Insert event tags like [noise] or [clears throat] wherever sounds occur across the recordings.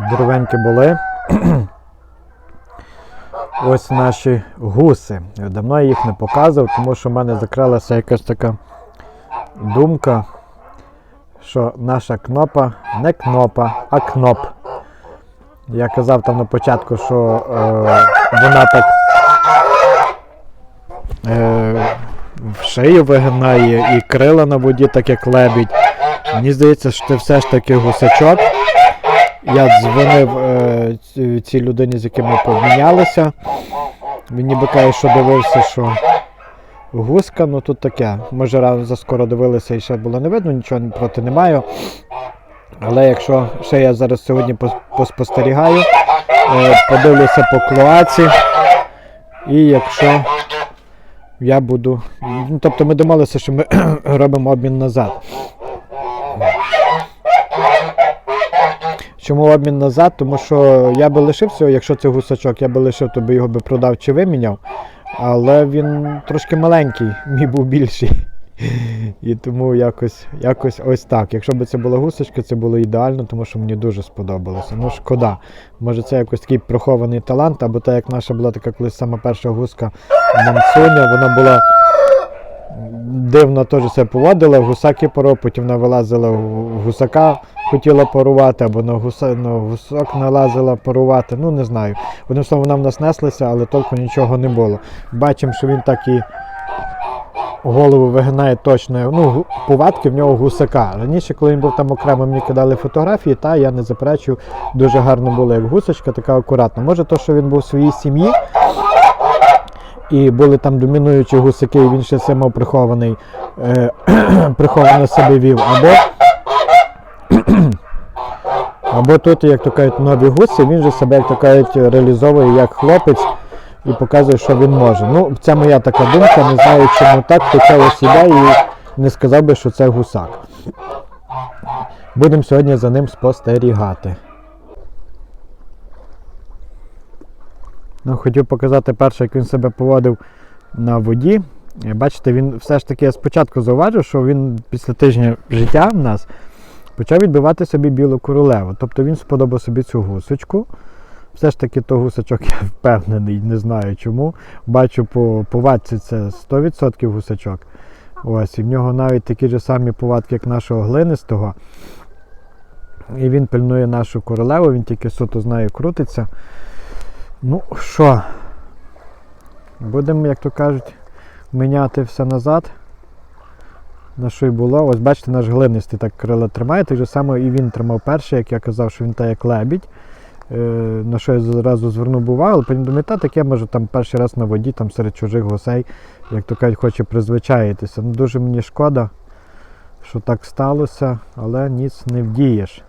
Здоровенькі були. [clears throat] Ось наші гуси. Давно я їх не показував, тому що в мене закралася якась така думка, що наша кнопа не кнопа, а кноп. Я казав там на початку, що е, вона так е, в шию вигинає і крила на воді, так як лебідь. Мені здається, що це все ж таки гусачок. Я дзвонив е, цій людині, з яким ми помінялися. Він ніби каже, що дивився, що гуска, ну тут таке. Може, раз заскоро дивилися і ще було не видно, нічого проти не маю. Але якщо ще я зараз сьогодні поспостерігаю, е, подивлюся по клоаці, і якщо я буду. ну, Тобто ми домовилися, що ми [clears throat] робимо обмін назад. Чому обмін назад? Тому що я би лишився, якщо це гусачок, я би лишив, то би його би продав чи виміняв. Але він трошки маленький, [laughs] мій був більший. І тому якось, якось ось так. Якщо б це була гусочка, це було ідеально, тому що мені дуже сподобалося. Ну, шкода. Може, це якось такий прихований талант, або так як наша була така колись сама перша гуска Мансуня, вона була дивно теж себе поводила, в гусаки поров, потім вона вилазила в гусака, хотіла парувати, або на, гуса, на гусак налазила парувати. Ну не знаю. Одним словом, вона в нас неслася, але толку нічого не було. Бачимо, що він так і голову вигинає точно. Ну, повадки в нього гусака. Раніше, коли він був там окремо, мені кидали фотографії, та я не заперечую, дуже гарно було як гусочка, така акуратна. Може, то, що він був в своїй сім'ї. І були там домінуючі гусаки, і він ще це мав прихований, е, [clears throat] приховано себе вів. Або, [clears throat] або тут, як то кажуть, нові гуси, він же себе, як то кажуть, реалізовує як хлопець і показує, що він може. Ну, це моя така думка, не знаю, чому так, хоча ось іде і не сказав би, що це гусак. Будемо сьогодні за ним спостерігати. Ну, хотів показати перше, як він себе поводив на воді. Е, Бачите, він все ж таки спочатку зауважив, що він після тижня життя в нас почав відбивати собі білу королеву. Тобто він сподобав собі цю гусочку. Все ж таки, то гусачок [laughs] я впевнений, не знаю чому. Бачу по повадці це 100% гусачок. Ось, і в нього навіть такі ж самі повадки, як нашого глинистого. І він пильнує нашу королеву, він тільки суто з нею крутиться. Ну що, будемо, як то кажуть, міняти все назад. На що й було. Ось бачите, наш глинистий так крила тримає, так само і він тримав перший, як я казав, що він так як лебідь. Е, на що я зразу звернув увагу, але потім думаю, та таке може там перший раз на воді, там серед чужих гусей, як то кажуть, хоче призвичаїтися. Ну, дуже мені шкода, що так сталося, але ніц не вдієш.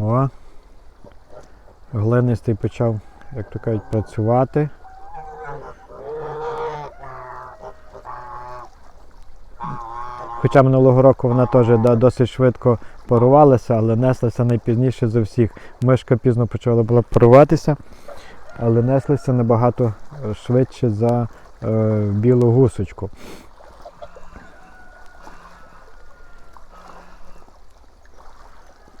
О. Глинистий почав, як то кажуть, працювати. Хоча минулого року вона теж досить швидко парувалася, але неслася найпізніше за всіх. Мишка пізно почала була паруватися, але неслася набагато е, швидше за е, білу гусочку.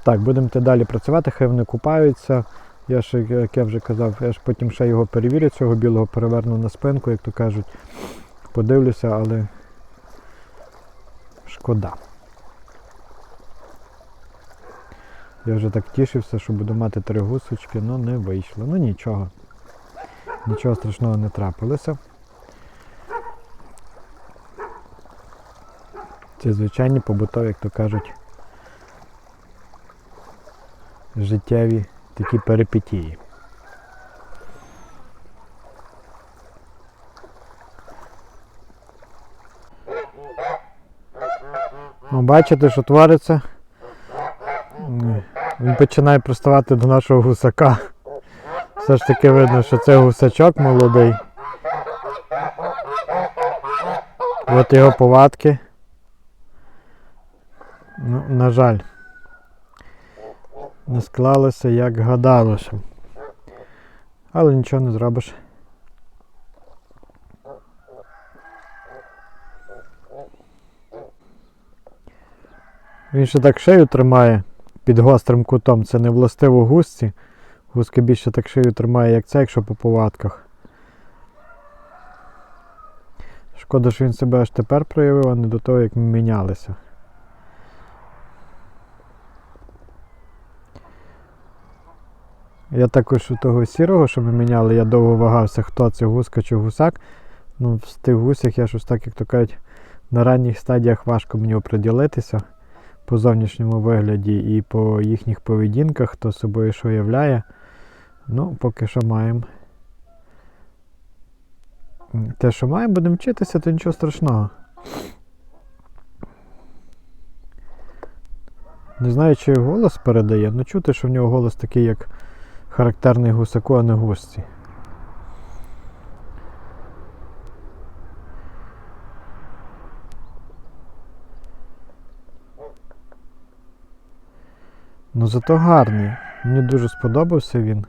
Так, будемо далі працювати, хай вони купаються. Я ж, як я вже казав, я ж потім ще його перевірю, цього білого переверну на спинку, як то кажуть. Подивлюся, але шкода. Я вже так тішився, що буду мати три гусочки, але не вийшло. Ну нічого. Нічого страшного не трапилося. Це звичайні побутові, як то кажуть, життєві такі перипетії. Ну, бачите, що твориться? Він починає приставати до нашого гусака. Все ж таки видно, що це гусачок молодий. От його повадки. Ну, на жаль, не склалося, як гадалося. Але нічого не зробиш. Він ще так шию тримає під гострим кутом. Це не властиво гусці. Гуска більше так шию тримає, як це, якщо по повадках. Шкода, що він себе аж тепер проявив, а не до того, як ми мінялися. Я також у того сірого, що ми міняли, я довго вагався, хто це гуска чи гусак. Ну, з тих гусях я щось так, як то кажуть, на ранніх стадіях важко мені оприділитися по зовнішньому вигляді і по їхніх поведінках, хто собою що являє. Ну, поки що маємо. Те, що маємо, будемо вчитися, то нічого страшного. Не знаю, чи голос передає, але чути, що в нього голос такий, як характерний гусаку, а не гусці. Ну зато гарний. Мені дуже сподобався він.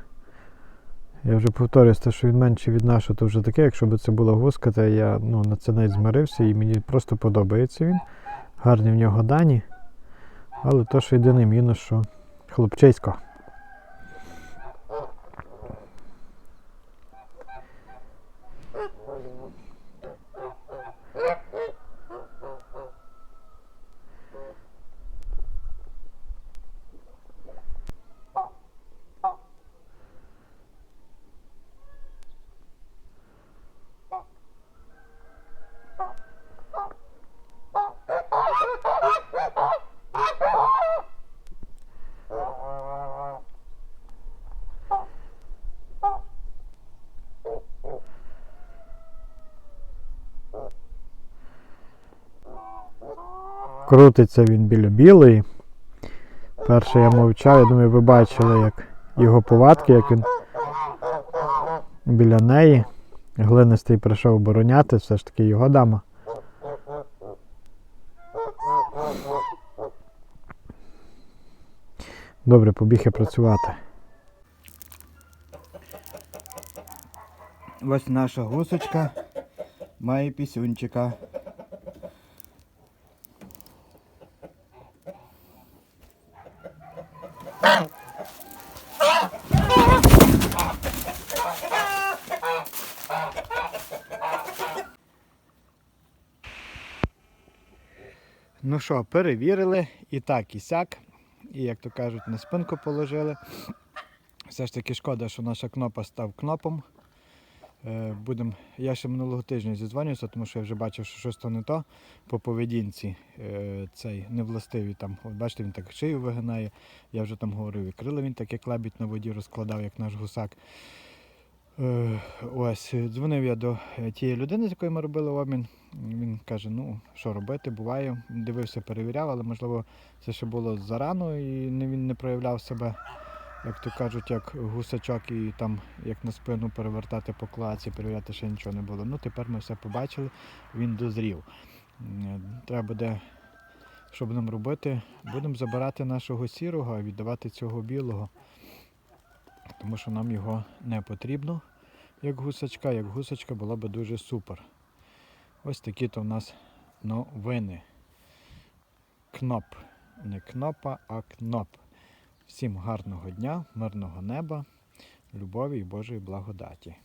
Я вже повторююсь, те, що він менший від нашого, то вже таке, якщо б це була гуска, то я ну, на це навіть змирився і мені просто подобається він. Гарні в нього дані. Але то, що єдиний мінус, що хлопчисько. Крутиться він біля білої. Перше я мовчав, я думаю, ви бачили, як його повадки, як він біля неї. Глинистий прийшов обороняти, все ж таки його дама. Добре, побіг я працювати. Ось наша гусочка має пісюнчика. Ну що, перевірили і так, і сяк. І як то кажуть, на спинку положили. Все ж таки шкода, що наша кнопа став кнопом. Е, Будем... Я ще минулого тижня зізвонювався, тому що я вже бачив, що щось то не то по поведінці е, цей невластивий там. От бачите, він так шию вигинає. Я вже там говорив, і крила він таке клебідь на воді розкладав, як наш гусак. Е, Ось, дзвонив я до е, тієї людини, з якою ми робили обмін. Він каже, ну що робити, буває. Дивився, перевіряв, але можливо це ще було зарано і він не проявляв себе, як то кажуть, як гусачок і там як на спину перевертати по клаці, перевіряти ще нічого не було. Ну тепер ми все побачили, він дозрів. Треба буде, що будемо робити? Будемо забирати нашого сірого, а віддавати цього білого. Тому що нам його не потрібно, як гусачка. Як гусачка була би дуже супер. Ось такі то в нас новини. Кноп. Не кнопа, а кноп. Всім гарного дня, мирного неба, любові і Божої благодаті.